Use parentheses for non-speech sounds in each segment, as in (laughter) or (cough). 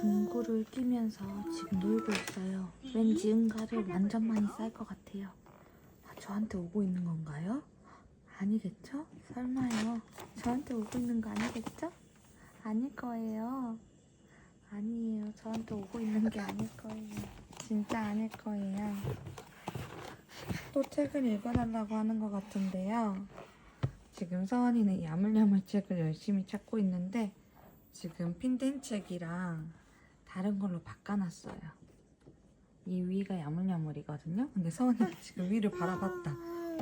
방구를 끼면서 지금 놀고 있어요. 왠지 응가를 완전 많이 쌀 것 같아요. 아, 저한테 오고 있는 건가요? 아니겠죠? 설마요. 저한테 오고 있는 거 아니겠죠? 아닐 거예요. 아니에요. 저한테 오고 있는 게 아닐 거예요. 진짜 아닐 거예요. 또 책을 읽어달라고 하는 것 같은데요. 지금 서원이는 야물야물 책을 열심히 찾고 있는데 지금 핀덴 책이랑 다른 걸로 바꿔놨어요. 이 위가 야물야물이거든요. 근데 서원이가 지금 위를 바라봤다.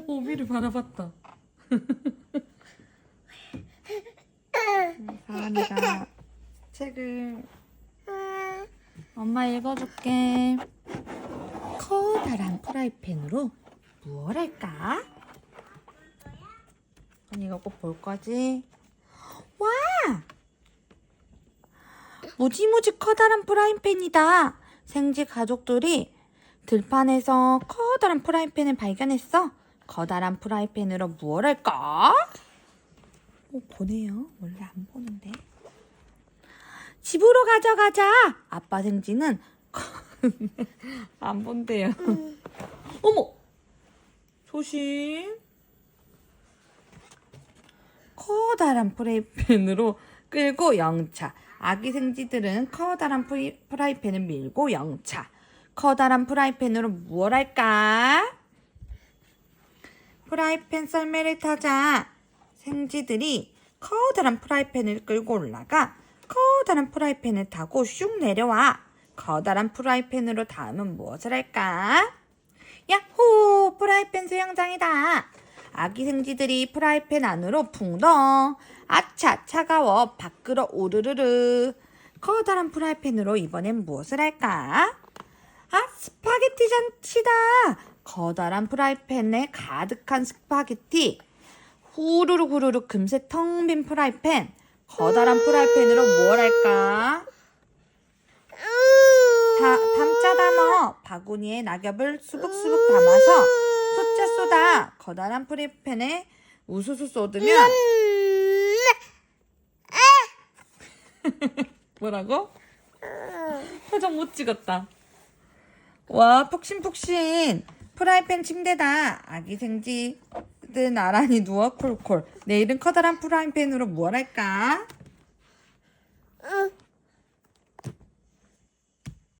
오 위를 바라봤다. 음, (laughs) 서원이가 책을 엄마 읽어줄게. 커다란 프라이팬으로 무얼 할까? 언니 이거 꼭볼 거지? 와! 무지무지 커다란 프라이팬이다. 생지 가족들이 들판에서 커다란 프라이팬을 발견했어. 커다란 프라이팬으로 무얼 할까? 어, 보네요. 원래 안 보는데. 집으로 가져가자. 아빠 생지는 (laughs) 안 본대요. 어머! 조심. 커다란 프라이팬으로 끌고 영차. 아기 생쥐들은 커다란 프리, 프라이팬을 밀고 영차. 커다란 프라이팬으로 무얼 할까? 프라이팬 썰매를 타자. 생쥐들이 커다란 프라이팬을 끌고 올라가 커다란 프라이팬을 타고 슉 내려와. 커다란 프라이팬으로 다음은 무엇을 할까? 야호! 프라이팬 수영장이다. 아기 생쥐들이 프라이팬 안으로 붕덩. 아차, 차가워. 밖으로 오르르르. 커다란 프라이팬으로 이번엔 무엇을 할까? 아, 스파게티 잔치다. 커다란 프라이팬에 가득한 스파게티. 후루룩 후루룩 금세 텅 빈 프라이팬. 커다란 프라이팬으로 무엇 할까? 다, 담짜 담어 바구니에 낙엽을 수북수북 담아서 숫자 쏟아 커다란 프라이팬에 우수수 쏟으면 (laughs) 뭐라고? 표정 못 찍었다. 와 푹신푹신 프라이팬 침대다 아기 생쥐들 나란히 누워 콜콜 내일은 커다란 프라이팬으로 뭘 할까? 응.